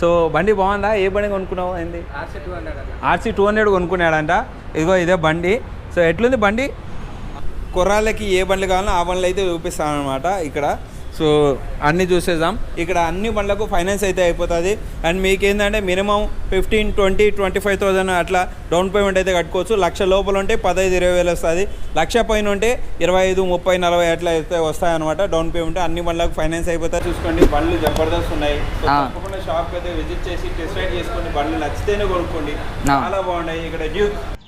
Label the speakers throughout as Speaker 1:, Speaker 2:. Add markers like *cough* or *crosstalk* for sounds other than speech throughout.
Speaker 1: So బండి బాగుందా? ఏ బండి కొనుక్కున్నావు? ఏంది?
Speaker 2: ఆర్సీ టూ హండ్రెడ్ అన్న.
Speaker 1: ఆర్సీ టూ హండ్రెడ్ కొనుక్కున్నాడంట. ఇదిగో ఇదే బండి. సో ఎట్లుంది బండి? కుర్రాళ్ళకి ఏ బండ్లు కావాలో ఆ బండ్లు అయితే చూపిస్తాను అనమాట ఇక్కడ. సో అన్నీ చూసేద్దాం. ఇక్కడ అన్ని బండ్లకు ఫైనాన్స్ అయితే అయిపోతుంది. అండ్ మీకు ఏంటంటే minimum fifteen twenty twenty five thousand అట్లా డౌన్ పేమెంట్ అయితే కట్టుకోవచ్చు. లక్ష లోపల ఉంటే పదహైదు ఇరవై వేలు వస్తుంది. లక్ష పైన ఉంటే ఇరవై ఐదు ముప్పై నలభై అట్లా అయితే వస్తాయి అనమాట డౌన్ పేమెంట్. అన్ని బండ్లకు ఫైనాన్స్ అయిపోతాయి. చూసుకోండి బండ్లు జబర్దస్త్ ఉన్నాయి. తప్పకుండా షాప్కి అయితే విజిట్ చేసి టెస్ట్ రైడ్ చేసుకోండి బండ్లు నచ్చితేనే కొనుక్కోండి. చాలా బాగున్నాయి. ఇక్కడ Duke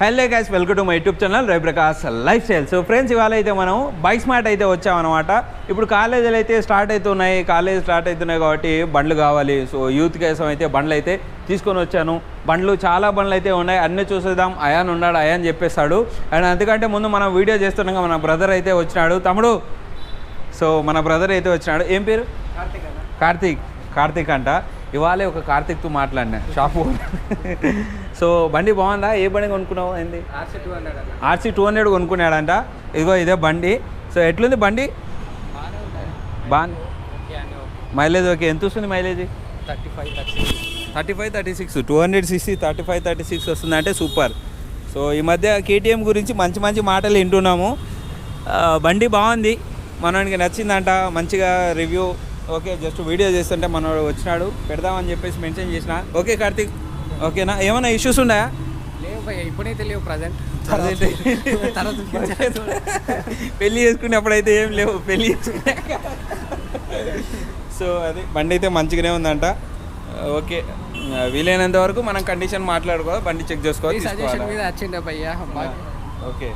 Speaker 1: hello guys welcome to my YouTube channel Ravi Prakash life style so friends ఇవాళ అయితే మనం బైక్ స్మార్ట్ అయితే వచ్చామన్నమాట. ఇప్పుడు కాలేజీలు అయితే స్టార్ట్ అవుతున్నాయి కాలేజ్ స్టార్ట్ అవుతున్నాయి కాబట్టి బండ్లు కావాలి. సో యూత్ కోసం అయితే బండ్లు అయితే తీసుకొని వచ్చాను. బండ్లు చాలా బండ్లు అయితే ఉన్నాయి. అన్నీ చూసేద్దాం. అయాన్ ఉన్నాడు అయాన్ చెప్పేస్తాడు. అండ్ అందుకంటే ముందు మనం వీడియో చేస్తుండగా మన బ్రదర్ అయితే వచ్చినాడు. తమ్ముడు సో మన బ్రదర్ అయితే వచ్చినాడు. ఏం పేరు?
Speaker 2: కార్తిక్
Speaker 1: కార్తీక్ కార్తీక్ అంట. ఇవాళే ఒక కార్తీక్తో మాట్లాడినా. షాప్ సో బండి బాగుందా? ఏ బండి కొనుక్కున్నావు? ఏంది?
Speaker 2: ఆర్సీ టూ హండ్రెడ్ అన్న
Speaker 1: ఆర్సీ టూ హండ్రెడ్ కొనుక్కున్నాడంట. ఇదిగో ఇదే బండి. సో ఎట్లుంది బండి? బా మైలేజ్ ఓకే. ఎంత వస్తుంది
Speaker 2: mileage? Thirty five
Speaker 1: thirty five thirty six. Two hundred sixty thirty five thirty six వస్తుందంటే సూపర్. సో ఈ మధ్య కేటీఎం గురించి మంచి మంచి మాటలు వింటున్నాము. బండి బాగుంది. మనకి నచ్చిందంట. మంచిగా రివ్యూ ఓకే జస్ట్ వీడియో చేస్తుంటే మనోడు వచ్చినాడు. పెడదామని చెప్పేసి మెన్షన్ చేసిన. ఓకే కార్తీక్. ఓకేనా? ఏమైనా ఇష్యూస్ ఉన్నాయా?
Speaker 2: లేవు భయ్య ఇప్పుడైతే లేవు ప్రజెంట్
Speaker 1: తర్వాత పెళ్ళి చేసుకునేప్పుడైతే ఏం లేవు పెళ్ళి చేసుకున్నాక. సో అది బండి అయితే మంచిగానే ఉందంట. ఓకే వీలైనంత వరకు మనం కండిషన్ మాట్లాడుకోవాలి బండి చెక్ చేసుకోవాలి ఓకే.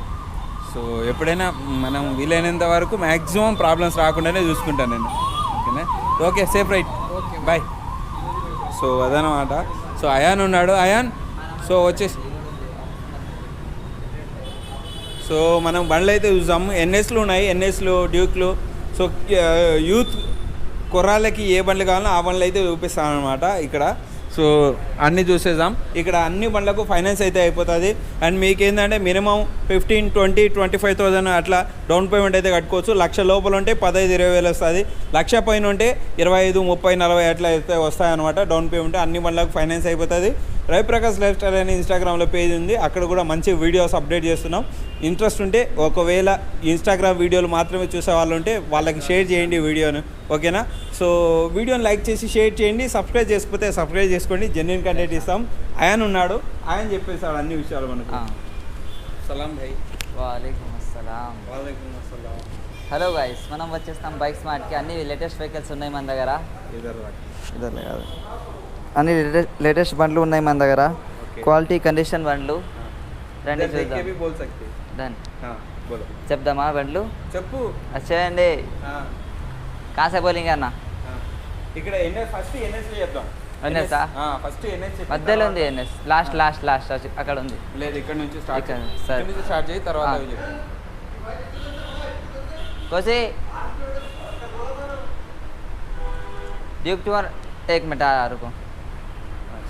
Speaker 1: సో ఎప్పుడైనా మనం వీలైనంత వరకు మ్యాక్సిమం ప్రాబ్లమ్స్ రాకుండానే చూసుకుంటాను నేను. Okay safe right
Speaker 2: okay
Speaker 1: bye so అదనమాట. సో అయాన్ ఉన్నాడు. అయాన్ సో వచ్చేసి. సో మనం బండ్లు అయితే చూసాము. ఎన్ఎస్లు ఉన్నాయి. ఎన్ఎస్లు డ్యూక్లు. సో యూత్ కుర్రాళ్ళకి ఏ బండ్లు కావాలో ఆ బండ్లు అయితే చూపిస్తాను అనమాట ఇక్కడ. సో అన్నీ చూసేద్దాం. ఇక్కడ అన్ని బండ్లకు ఫైనాన్స్ అయితే అయిపోతుంది. అండ్ మీకు ఏంటంటే minimum fifteen twenty twenty five thousand అట్లా డౌన్ పేమెంట్ అయితే కట్టుకోవచ్చు. లక్ష లోపల ఉంటే పదహైదు ఇరవై వేలు వస్తుంది. లక్ష పైన ఉంటే ఇరవై ఐదు ముప్పై నలభై అట్లా అయితే వస్తాయన్నమాట డౌన్ పేమెంట్. అన్ని బండ్లకు ఫైనాన్స్ అయిపోతుంది. రవిప్రకాష్ లైఫ్ స్టైల్ అని ఇన్స్టాగ్రామ్లో పేజ్ ఉంది. అక్కడ కూడా మంచి వీడియోస్ అప్డేట్ చేస్తున్నాం. ఇంట్రెస్ట్ ఉంటే ఒకవేళ ఇన్స్టాగ్రామ్ వీడియోలు మాత్రమే చూసే వాళ్ళు ఉంటే వాళ్ళకి షేర్ చేయండి వీడియోను ఓకేనా? సో వీడియోని లైక్ చేసి షేర్ చేయండి సబ్స్క్రైబ్ చేసుకుంటే సబ్స్క్రైబ్ చేసుకోండి జెన్యున్ కంటెంట్ ఇస్తాం. ఆయన ఉన్నాడు ఆయన చెప్పేసాడు అన్ని విషయాలు మనకు. సలాం భయ్.
Speaker 3: వాలేకుం అస్సలాం.
Speaker 1: వాలేకుం
Speaker 3: హలో గైస్ మనం వచ్చేస్తాం బైక్ స్మార్ట్కి. అన్ని లేటెస్ట్ వెహికల్స్ ఉన్నాయి మన దగ్గర?
Speaker 1: ఇద్దరు
Speaker 3: కాదు. అన్ని లేటెస్ట్ బండ్లు ఉన్నాయి మన దగ్గర. క్వాలిటీ కండిషన్ బండ్లు. రెండు చూద్దాం. డన్
Speaker 1: हाँ बोलो
Speaker 3: చెప్దామా బండ్లు
Speaker 1: చెప్పు
Speaker 3: వచ్చేయండి
Speaker 1: हाँ,
Speaker 3: కాసే బౌలింగ్ అన్న
Speaker 1: हाँ. ఇక్కడ ఎన్ఎస్ ఫస్ట్ ఎన్ఎస్ చెప్దాం
Speaker 3: NS ఆ?
Speaker 1: ఫస్ట్ ఎన్ఎస్
Speaker 3: మధ్యలో ఉంది ఎన్ఎస్ లాస్ట్ లాస్ట్ లాస్ట్ అక్కడ ఉంది
Speaker 1: లేదు ఇక్కడ నుంచి స్టార్ట్
Speaker 3: ఇక్కడ,
Speaker 1: చేయి.
Speaker 3: సరే.
Speaker 1: ఇక్కడ నుంచి స్టార్ట్ చేయి తర్వాత
Speaker 3: ఆ.
Speaker 1: అవి చెప్పు.
Speaker 3: कोसी ड्यूक टू एक मिनट आ रुको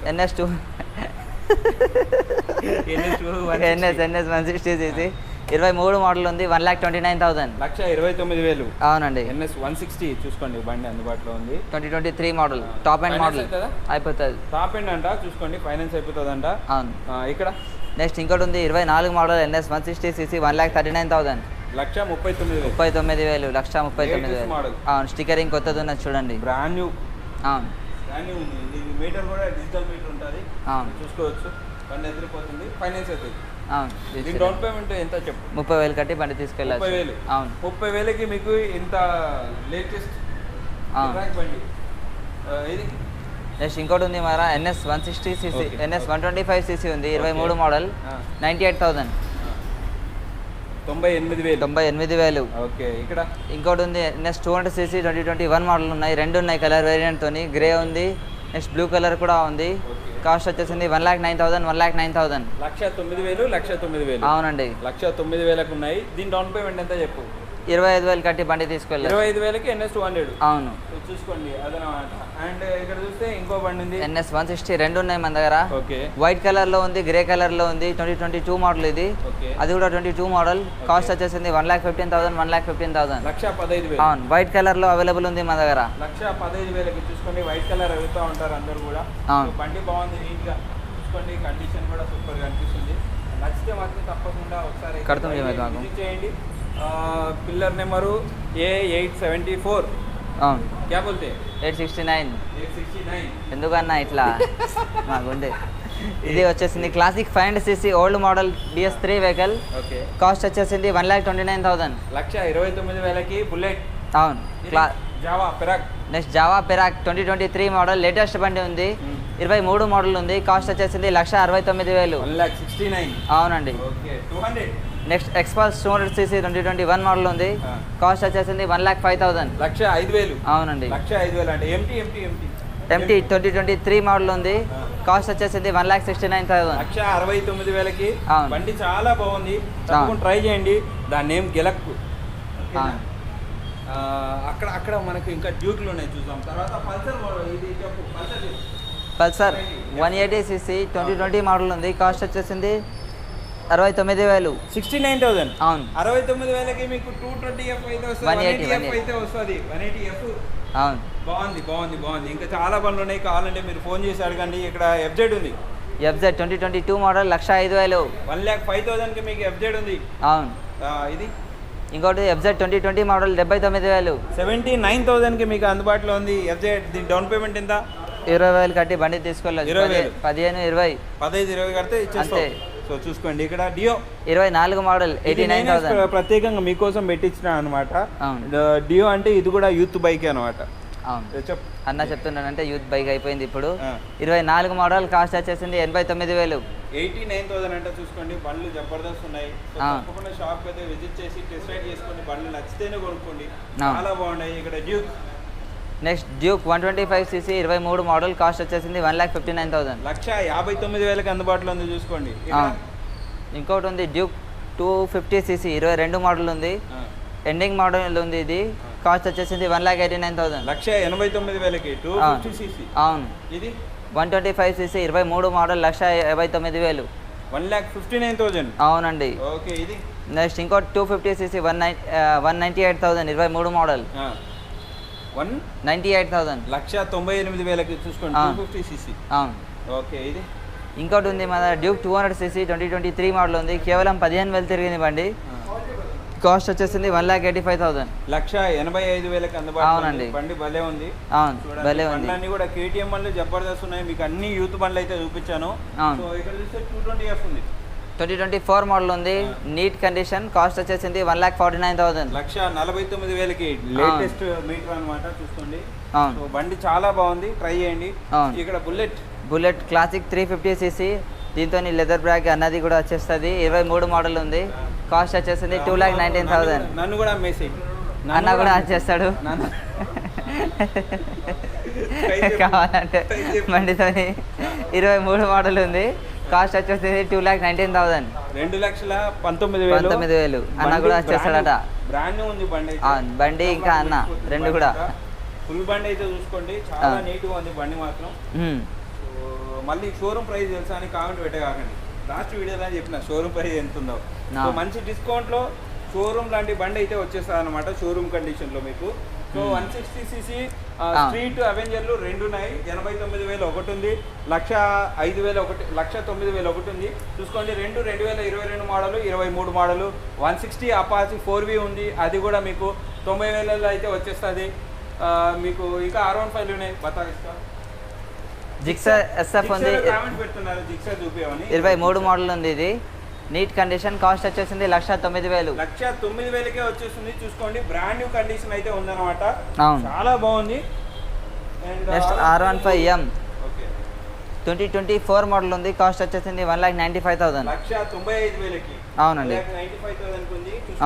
Speaker 3: N S to
Speaker 1: NS two, 160.
Speaker 3: N S N *laughs* S one sixty CC. ఇరవై మూడు మోడల్ ఉంది one lakh twenty nine thousand.
Speaker 1: లక్ష ఇరవై తొమ్మిది వేలు.
Speaker 3: అవునండి.
Speaker 1: ఎన్ఎస్ వన్ సిక్స్టీ చూసుకోండి బండి అందుబాటులో ఉంది.
Speaker 3: Twenty twenty three model
Speaker 1: top
Speaker 3: and
Speaker 1: model?
Speaker 3: అయిపోతుంది.
Speaker 1: టాప్ ఎండ్ అంట చూసుకోండి ఫైనాన్స్ అయిపోతుందంట.
Speaker 3: అవును.
Speaker 1: ఆ, ఇక్కడ?
Speaker 3: నెక్స్ట్ ఇంకోటి ఉంది ఇరవై నాలుగు model NS one sixty CC one lakh thirty nine thousand.
Speaker 1: లక్ష ముప్పై తొమ్మిది వేలు.
Speaker 3: ముప్పై తొమ్మిది వేలు లక్ష ముప్పై తొమ్మిది వేలు. అవును స్టిక్కరింగ్ కొత్తది ఉన్నది చూడండి.
Speaker 1: Brand new.
Speaker 3: అవును.
Speaker 1: బ్రాండ్ ఉంది. ఇది మీటర్ కూడా డిజిటల్ మీటర్ ఉంటుంది. చూసుకోవచ్చు. బండి ఎదిరిపోతుంది. ఫైనాన్స్ అవుతుంది.
Speaker 3: అవును. తీసుకెళ్ళాలి.
Speaker 1: డౌన్ పేమెంట్ ఎంత చెప్పు?
Speaker 3: ముప్పై వేలు కట్టి బండి
Speaker 1: ముప్పై
Speaker 3: తీసుకెళ్ళచ్చు
Speaker 1: వేలు.
Speaker 3: అవును.
Speaker 1: ముప్పై వేలకి మీకు ఇంత లేటెస్ట్. బండి. ఇది
Speaker 3: నెక్స్ట్ ఇంకోటి ఉంది మరా NS one sixty
Speaker 1: CC.
Speaker 3: NS one twenty five CC ఉంది. ఇరవై. మూడు మోడల్
Speaker 1: ఆ.
Speaker 3: Ninety eight thousand.
Speaker 1: తొంభై ఎనిమిది వేలు.
Speaker 3: తొంభై ఎనిమిది వేలు.
Speaker 1: ఓకే. ఇక్కడ?
Speaker 3: ఇంకోటి ఉంది next two hundred CC twenty twenty one model ఉన్నాయి. రెండు ఉన్నాయి కలర్ వేరియంట్తో గ్రే ఉంది. నెక్స్ట్ బ్లూ కలర్ కూడా ఉంది. కాస్ట్ వచ్చేసింది one lakh nine thousand one lakh nine thousand.
Speaker 1: లక్ష తొమ్మిది వేలు లక్ష తొమ్మిది వేలు.
Speaker 3: అవునండి.
Speaker 1: లక్ష తొమ్మిది వేలకు ఉన్నాయి. దీని డౌన్ పేమెంట్ ఎంత చెప్పు?
Speaker 3: ఇరవై ఐదు వేలు కట్టి బండి తీసుకెళ్ళారు.
Speaker 1: ఇరవై ఐదు వేలకి ఎన్ఎస్ టూ హండ్రెడ్.
Speaker 3: అవును.
Speaker 1: చూసుకోండి అదనమాట అండ్ ఇక్కడ చూస్తే ఇంకో బండి ఉంది.
Speaker 3: ఎన్ఎస్ వన్ సిక్స్టీ రెండు ఉన్నాయి మన దగ్గర.
Speaker 1: ఓకే.
Speaker 3: వైట్ కలర్లో ఉంది గ్రే కలర్లో ఉంది ట్వంటీ ట్వంటీ టూ మోడల్ ఇది. అది కూడా ట్వంటీ టూ మోడల్ కాస్ట్ వచ్చేసింది one lakh fifteen thousand one lakh fifteen thousand
Speaker 1: లక్ష పదహైదు వేలు.
Speaker 3: అవును వైట్ కలర్లో అవైలబుల్ ఉంది మన దగ్గర.
Speaker 1: లక్ష పదహైదు వేలకి చూసుకోండి వైట్ కలర్ అడుగుతూ ఉంటారు అందరు కూడా.
Speaker 3: అవును.
Speaker 1: బండి బాగుంది నీట్గా చూసుకోండి కండిషన్ కూడా సూపర్గా అనిపిస్తుంది. నచ్చితే మాత్రం తప్పకుండా ఒకసారి
Speaker 3: కడతాం
Speaker 1: చేయండి pillar number A eight seventy four
Speaker 3: అవును.
Speaker 1: క్యా బోల్తే
Speaker 3: ఎయిట్ సిక్స్టీ నైన్ ఎందుకన్నా ఇట్లా? *laughs* మాకుండే. ఇది వచ్చేసింది classic five hundred CC old model BS three
Speaker 1: vehicle
Speaker 3: cost వచ్చేసింది one lakh twenty nine thousand
Speaker 1: లక్ష ఇరవై తొమ్మిది వేలకి బుల్లెట్.
Speaker 3: అవును.
Speaker 1: Jawa Perak
Speaker 3: next Jawa Perak twenty twenty three model latest బండి ఉంది.
Speaker 1: Hmm.
Speaker 3: ఇరవై మూడు మోడల్ ఉంది. కాస్ట్ వచ్చేసింది లక్ష అరవై తొమ్మిది వేలు. అవునండి. Next Xpulse two hundred CC twenty twenty one model ఉంది. కాస్ట్ వచ్చేసింది వన్ ల్యాక్ ఫైవ్ థౌసండ్
Speaker 1: లక్ష ఐదు వేలు.
Speaker 3: అవునండి.
Speaker 1: లక్ష ఐదు వేలు అంటే MT MT MT
Speaker 3: MT twenty twenty three model ఉంది. కాస్ట్ వచ్చేసింది one lakh sixty nine thousand
Speaker 1: లక్ష అరవై తొమ్మిది వేలకి. బండి చాలా బాగుంది. ట్రై చేయండి. దాని నేమ్ గెలక్కు. అక్కడ అక్కడ మనకు ఇంకా డ్యూక్లు ఉన్నాయి చూద్దాం. తర్వాత పల్సర్ ఇది చెప్పు. Pulsar.
Speaker 3: Pulsar one eighty CC twenty twenty model ఉంది. కాస్ట్ వచ్చేసింది అరవై తొమ్మిది వేలు.
Speaker 1: Sixty nine thousand.
Speaker 3: అవును.
Speaker 1: అరవై తొమ్మిది వేలకి మీకు టూ ట్వంటీ ఎఫ్ అయితే వస్తుంది వన్
Speaker 3: 180,
Speaker 1: ఎయిటీ ఎఫ్
Speaker 3: 180.
Speaker 1: అయితే వస్తుంది. వన్ ఎయిటీ ఎఫ్
Speaker 3: అవును.
Speaker 1: బాగుంది బాగుంది బాగుంది. ఇంకా చాలా బండ్లు ఉన్నాయి. కావాలంటే మీరు ఫోన్ చేసి అడగండి. ఇక్కడ ఎఫ్జెడ్ ఉంది.
Speaker 3: FZ twenty twenty two model లక్ష ఐదు వేలు.
Speaker 1: వన్ ల్యాక్ ఫైవ్ థౌసండ్కి మీకు ఎఫ్జెడ్ ఉంది.
Speaker 3: అవును.
Speaker 1: ఇది?
Speaker 3: ఇంకోటి ఎఫ్జెడ్ ట్వంటీ ట్వంటీ మోడల్ డెబ్బై తొమ్మిది వేలు.
Speaker 1: సెవెంటీ నైన్ థౌసండ్కి మీకు అందుబాటులో ఉంది ఎఫ్జెడ్ దీని డౌన్ పేమెంట్ ఎంత?
Speaker 3: ఇరవై వేలు కట్టి బండి తీసుకెళ్ళచ్చు
Speaker 1: ఇరవై.
Speaker 3: పదిహేను ఇరవై.
Speaker 1: పదహైదు ఇరవై కడితే ఇచ్చేస్తాం.
Speaker 3: అంతే.
Speaker 1: సో చూసుకోండి ఇక్కడ డియో.
Speaker 3: ఇరవై నాలుగు మోడల్ ఎయిటీ నైన్
Speaker 1: ప్రత్యేకంగా మీకోసం పెట్టించిన అనమాట. డియో అంటే ఇది కూడా యూత్ బైక్ అనమాట
Speaker 3: అవును. అన్న చెప్తున్నానంటే యూత్ బైక్ అయిపోయింది ఇప్పుడు. ఇరవై నాలుగు మోడల్ కాస్ట్ వచ్చేసింది ఎనభై తొమ్మిది వేలు.
Speaker 1: ఎయిటీ నైన్ థౌసండ్ అంటే చూసుకోండి బండ్లు జబర్దస్త్ ఉన్నాయి. తప్పకుండా షాప్కి అయితే విజిట్ చేసి టెస్ట్ రైడ్ చేసుకోండి బండ్లు నచ్చితేనే కొనుక్కోండి. చాలా బాగున్నాయి. ఇక్కడ Duke.
Speaker 3: Next Duke one twenty five CC ఇరవై మూడు మోడల్ కాస్ట్ వచ్చేసింది one lakh fifty nine thousand.
Speaker 1: లక్ష యాభై తొమ్మిది వేలకి అందుబాటులో ఉంది చూసుకోండి.
Speaker 3: ఇంకోటి ఉంది డ్యూక్ టూ ఫిఫ్టీ సీసీ ఇరవై రెండు మోడల్ ఉంది. ఎండింగ్ మోడల్ ఉంది ఇది. కాస్ట్ వచ్చేసింది one lakh eighty nine thousand.
Speaker 1: లక్ష ఎనభై తొమ్మిది వేలకి టూ సీసీ.
Speaker 3: అవును.
Speaker 1: ఇది?
Speaker 3: వన్ ట్వంటీ ఫైవ్ సీసీ ఇరవై మూడు మోడల్ లక్ష యాభై తొమ్మిది వేలు.
Speaker 1: One lakh fifty nine thousand.
Speaker 3: అవునండి.
Speaker 1: ఓకే ఇది?
Speaker 3: నెక్స్ట్ ఇంకోటి two fifty CC one nine one ninety eight thousand ఇరవై మూడు
Speaker 1: model. One
Speaker 3: ninety eight thousand.
Speaker 1: లక్ష తొంభై ఎనిమిది వేలకి చూసుకోండి. టూ ఫిఫ్టీ సీసీ
Speaker 3: అవును.
Speaker 1: ఓకే ఇది?
Speaker 3: ఇంకోటి ఉంది మన Duke two hundred CC twenty twenty three model ఉంది. కేవలం పదిహేను వేలు తిరిగింది బండి. కాస్ట్ వచ్చేసింది one lakh eighty five thousand
Speaker 1: లక్ష ఎనభై ఐదు వేలకు అందుబాటులో
Speaker 3: అవునండి.
Speaker 1: బండి భలే ఉంది.
Speaker 3: అవును భలే ఉంది.
Speaker 1: బండ్లన్నీ కూడా కేటీఎం బండ్లు జబర్దస్త్ ఉన్నాయి. మీకు అన్ని యూత్ బండ్లు అయితే చూపించాను. సో ఇక్కడ చూస్తే టూ ట్వంటీ ఎఫ్ ఉంది.
Speaker 3: ట్వంటీ ట్వంటీ ఫోర్ మోడల్ ఉంది. Neat condition. కాస్ట్ వచ్చేసింది one lakh forty nine thousand.
Speaker 1: లక్ష నలభై తొమ్మిది వేలకి లేటెస్ట్ మీటర్ అన్నమాట చూసుకోండి. సో బండి చాలా బాగుంది. ట్రై చేయండి. ఇక్కడ Bullet.
Speaker 3: Bullet classic three fifty CC. దీంతో లెదర్ బ్యాగ్ అన్నది కూడా వచ్చేస్తుంది. ఇరవై మూడు మోడల్ ఉంది. కాస్ట్ వచ్చేసింది టూ ల్యాక్ నైన్టీన్ థౌసండ్.
Speaker 1: నన్ను- కూడా అమ్మేసి
Speaker 3: అన్న కూడా వచ్చేస్తాడు. *laughs* కావాలంటే. బండితోని ఇరవై మూడు మోడల్ ఉంది. కాస్ట్ వచ్చేసింది టూ ల్యాక్ నైన్టీన్ థౌసండ్.
Speaker 1: రెండు లక్షల పంతొమ్మిది వేలు.
Speaker 3: పంతొమ్మిది వేలు. అన్న కూడా వచ్చేస్తాడట.
Speaker 1: బ్రాండ్ ఉంది బండి
Speaker 3: బండి ఇంకా అన్న, రెండు కూడా.
Speaker 1: ఫుల్ బండి అయితే చూసుకోండి. చాలా
Speaker 3: ఆ.
Speaker 1: నీట్గా ఉంది బండి మాత్రం. మళ్ళీ షోరూమ్ ప్రైస్ తెలుసా అని కామెంట్ పెట్టగాకండి. లాస్ట్ వీడియోలో చెప్పిన షోరూమ్ ప్రైస్ ఎంత ఉందో. మంచి డిస్కౌంట్లో షోరూమ్ లాంటి బండి అయితే వచ్చేస్తుంది అనమాట షోరూమ్ కండిషన్లో మీకు. So
Speaker 3: Hmm.
Speaker 1: One sixty
Speaker 3: CC.
Speaker 1: Street అవెంజర్లు రెండు ఉన్నాయి ఎనభై తొమ్మిది వేలు ఒకటి ఉంది లక్ష ఐదు వేలు ఒకటి లక్ష తొమ్మిది వేలు ఒకటి ఉంది చూసుకోండి రెండు రెండు వేల ఇరవై రెండు మోడలు ఇరవై మూడు model. One sixty Apache four V ఉంది. అది కూడా మీకు తొంభై వేలలో అయితే వచ్చేస్తుంది. మీకు ఇంకా ఆర్ వన్ ఫైవ్ ఉన్నాయి. బతా ఇస్తా.
Speaker 3: జిక్సా SF ఉంది. ఇరవై మూడు మోడల్ ఉంది ఇది. నీట్ కండిషన్ కాస్ట్ వచ్చేసింది లక్ష తొమ్మిది వేలు.
Speaker 1: లక్ష తొమ్మిది వేలకే వచ్చేస్తుంది చూసుకోండి బ్రాండ్ న్యూ కండిషన్ అయితే ఉందన్నమాట.
Speaker 3: అవును.
Speaker 1: చాలా బాగుంది.
Speaker 3: Next R one five
Speaker 1: M
Speaker 3: twenty twenty four model ఉంది. కాస్ట్ వచ్చేసింది one lakh ninety five thousand
Speaker 1: లక్ష తొంభై ఐదు వేలకి.
Speaker 3: అవునండి. Ninety.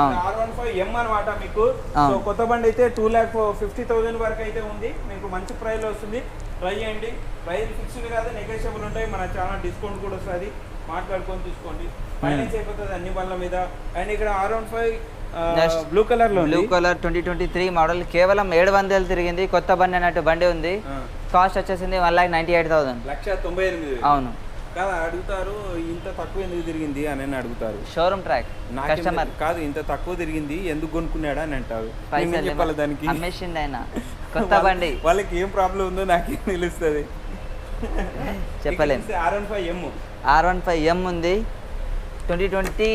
Speaker 1: R one five M అనమాట మీకు. సో కొత్త బండి అయితే టూ ల్యాక్ ఫిఫ్టీ థౌసండ్ వరకు అయితే ఉంది. మీకు మంచి ప్రైస్ వస్తుంది. ట్రై చేయండి. ప్రైస్ ఫిక్స్డ్ కాదు నెగోషియబుల్ ఉంటాయి. మన చాలా డిస్కౌంట్ కూడా వస్తుంది. మాట్లాడుకొని తీసుకోండి. ఫైనాన్స్ అయిపోతుంది అన్ని బండ్ల మీద. అండ్ ఇక్కడ ఆర్ వన్ ఫైవ్. బ్లూ
Speaker 3: కలర్లో
Speaker 1: blue
Speaker 3: colour twenty twenty three model కేవలం ఏడు వందలు తిరిగింది. కొత్త బండి అన్నట్టు బండి ఉంది. కాస్ట్ వచ్చేసింది one lakh ninety eight thousand
Speaker 1: లక్ష తొంభై ఎనిమిది.
Speaker 3: అవును.
Speaker 1: కాదు అడుగుతారు ఇంత తక్కువ ఎందుకు తిరిగింది అని అడుగుతారు.
Speaker 3: షోరూమ్ ట్రాక్ కస్టమర్
Speaker 1: కాదు ఇంత తక్కువ తిరిగింది ఎందుకు కొనుక్కున్నాడా అని అంటారు. చెప్పాలి దానికి?
Speaker 3: అమ్మేసిండి ఆయన *laughs* కొత్త బండి.
Speaker 1: వాళ్ళకి ఏం ప్రాబ్లం ఉందో నాకేం తెలుస్తుంది.
Speaker 3: చెప్పలేం.
Speaker 1: R one five M
Speaker 3: R one five M ఉంది. ట్వంటీ ట్వంటీ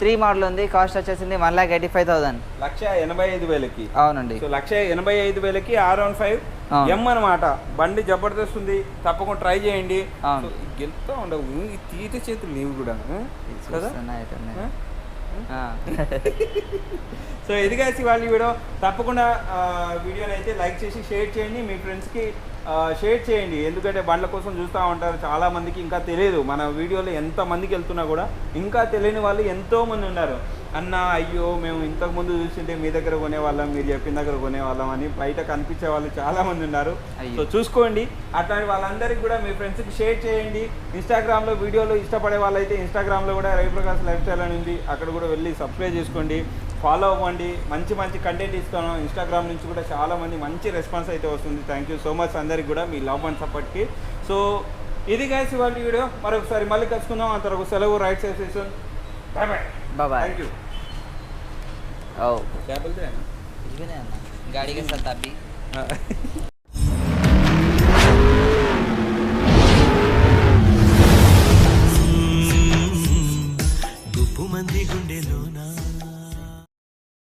Speaker 3: త్రీ మోడల్ ఉంది. కాస్ట్ వచ్చేసింది one lakh eighty five thousand.
Speaker 1: లక్ష ఎనభై ఐదు వేలకి.
Speaker 3: అవునండి.
Speaker 1: సో లక్ష ఎనభై ఐదు వేలకి ఆర్ వన్ ఫైవ్. ఎం అనమాట బండి జబర్దస్త్ ఉంది. తప్పకుండా ట్రై చేయండి. గెలుతూ ఉండవు. ఈ తీత చేతులు లేవు కూడా? కదా. సో ఇది కలిసి వాళ్ళ వీడియో తప్పకుండా వీడియోని అయితే లైక్ చేసి షేర్ చేయండి. మీ ఫ్రెండ్స్కి షేర్ చేయండి. ఎందుకంటే బండ్ల కోసం చూస్తూ ఉంటారు. చాలా మందికి ఇంకా తెలియదు. మన వీడియోలో ఎంత మందికి వెళ్తున్నా కూడా ఇంకా తెలియని వాళ్ళు ఎంతో మంది ఉన్నారు. అన్న అయ్యో మేము ఇంతకు ముందు చూస్తుంటే మీ దగ్గర కొనేవాళ్ళం మీరు చెప్పిన దగ్గర కొనేవాళ్ళం అని బయట కనిపించే వాళ్ళు చాలా మంది ఉన్నారు. సో చూసుకోండి. అట్లాంటి వాళ్ళందరికీ కూడా మీ ఫ్రెండ్స్కి షేర్ చేయండి. ఇన్స్టాగ్రామ్లో వీడియోలు ఇష్టపడే వాళ్ళైతే ఇన్స్టాగ్రామ్లో కూడా రవిప్రకాష్ లైఫ్ స్టైల్ అని ఉంది. అక్కడ కూడా వెళ్ళి సబ్స్క్రైబ్ చేసుకోండి. ఫాలో అవ్వండి. మంచి మంచి కంటెంట్ ఇస్తున్నాం ఇన్స్టాగ్రామ్ నుంచి కూడా చాలామంది మంచి రెస్పాన్స్ అయితే వస్తుంది. థ్యాంక్ యూ సో మచ్ అందరికి కూడా మీ లవ్ అండ్ సపోర్ట్కి సో ఇది కాసి ఇవాళ వీడియో మరొకసారి మళ్ళీ కలుసుకుందాం. అంతవరకు సెలవు right
Speaker 3: association
Speaker 1: bye thank you
Speaker 3: गाड़ी के साथ మంది